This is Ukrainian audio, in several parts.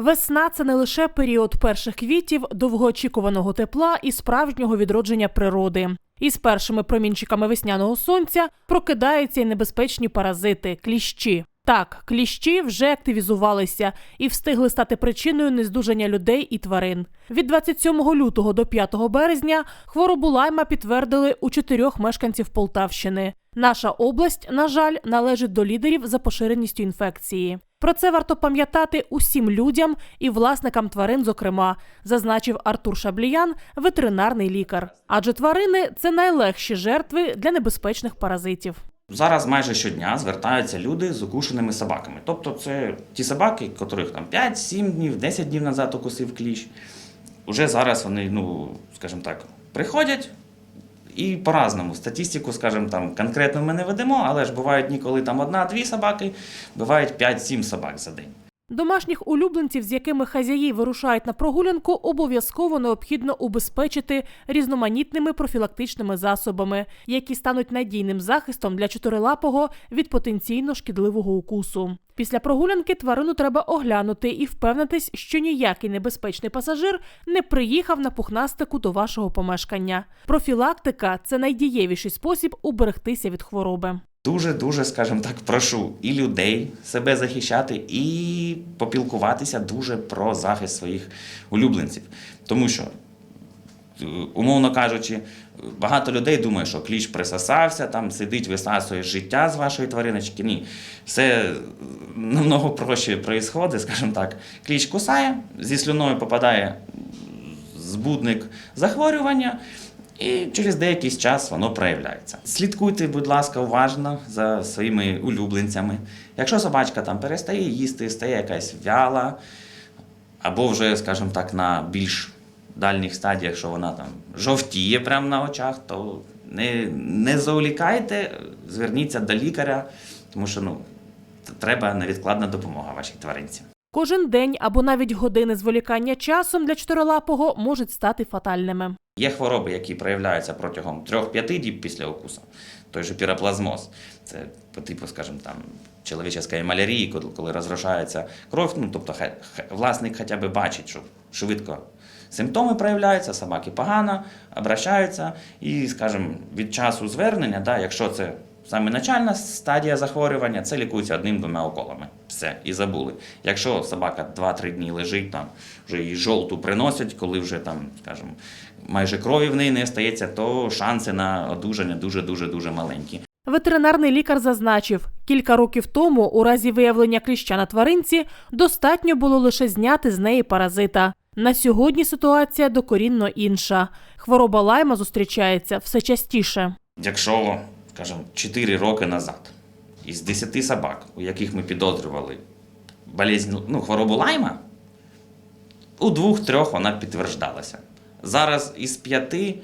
Весна це не лише період перших квітів, довгоочікуваного тепла і справжнього відродження природи. Із першими промінчиками весняного сонця прокидаються й небезпечні паразити кліщі. Так, кліщі вже активізувалися і встигли стати причиною нездужання людей і тварин. Від 27 лютого до 5 березня хворобу лайма підтвердили у чотирьох мешканців Полтавщини. Наша область, на жаль, належить до лідерів за поширеністю інфекції. Про це варто пам'ятати усім людям і власникам тварин, зокрема, зазначив Артур Шабліян, ветеринарний лікар. Адже тварини це найлегші жертви для небезпечних паразитів. Зараз майже щодня звертаються люди з укушеними собаками. Тобто це ті собаки, котрих там 5, 7 днів, 10 днів назад укусив кліщ. Уже зараз вони, ну, скажімо так, приходять і по-разному. Статистику, скажімо, там конкретно ми не ведемо, але ж бувають ніколи там одна-дві собаки, бувають 5-7 собак за день. Домашніх улюбленців, з якими хазяї вирушають на прогулянку, обов'язково необхідно убезпечити різноманітними профілактичними засобами, які стануть надійним захистом для чотирилапого від потенційно шкідливого укусу. Після прогулянки тварину треба оглянути і впевнитись, що ніякий небезпечний пасажир не приїхав на пухнастику до вашого помешкання. Профілактика це найдієвіший спосіб уберегтися від хвороби. Дуже дуже, скажімо так, прошу і людей себе захищати, і попілкуватися дуже про захист своїх улюбленців. Тому що, е, умовно кажучи, багато людей думає, що кліч присосався, там сидить, висасує життя з вашої твариночки. Ні, все намного проще відбувається, скажімо так. Кліч кусає, зі слюною попадає збудник захворювання. І через деякий час воно проявляється. Слідкуйте, будь ласка, уважно за своїми улюбленцями. Якщо собачка там перестає їсти, стає якась вяла, або вже, скажімо так, на більш дальніх стадіях, що вона там жовтіє прямо на очах, то не, не заолікайте, зверніться до лікаря, тому що ну, треба невідкладна допомога вашій тваринці. Кожен день або навіть години зволікання часом для чотирилапого можуть стати фатальними. Є хвороби, які проявляються протягом 3-5 діб після укусу. Той же піроплазмоз. Це по типу, скажімо, там, чоловічеської малярії, коли, розрушається кров. Ну, тобто хай- власник хоча б бачить, що швидко симптоми проявляються, собаки погано обращаються. І, скажімо, від часу звернення, да, якщо це саме начальна стадія захворювання, це лікується одним-двома уколами. Все, і забули. Якщо собака 2-3 дні лежить, там вже її жовту приносять, коли вже там, скажімо, майже крові в неї не стається, то шанси на одужання дуже-дуже дуже маленькі. Ветеринарний лікар зазначив, кілька років тому, у разі виявлення кліща на тваринці, достатньо було лише зняти з неї паразита. На сьогодні ситуація докорінно інша. Хвороба лайма зустрічається все частіше. Якщо, скажімо, 4 роки назад із 10 собак, у яких ми підозрювали болезнь, ну, хворобу лайма, у двох-трьох вона підтверджалася. Зараз із п'яти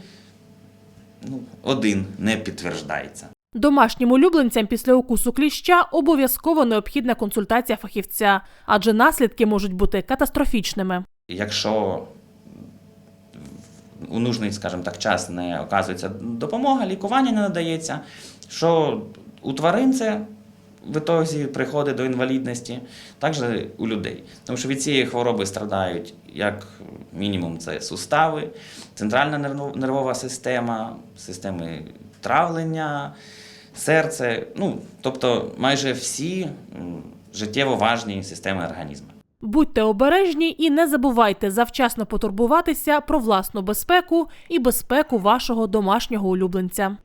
ну, один не підтверджується. Домашнім улюбленцям після укусу кліща обов'язково необхідна консультація фахівця, адже наслідки можуть бути катастрофічними. Якщо у нужний, скажімо так, час не оказується допомога, лікування не надається, що у тварин це в ітозі приходить до інвалідності, також у людей. Тому що від цієї хвороби страдають як мінімум це сустави, центральна нервова система, системи травлення, серце, ну, тобто майже всі життєво важні системи організму. Будьте обережні і не забувайте завчасно потурбуватися про власну безпеку і безпеку вашого домашнього улюбленця.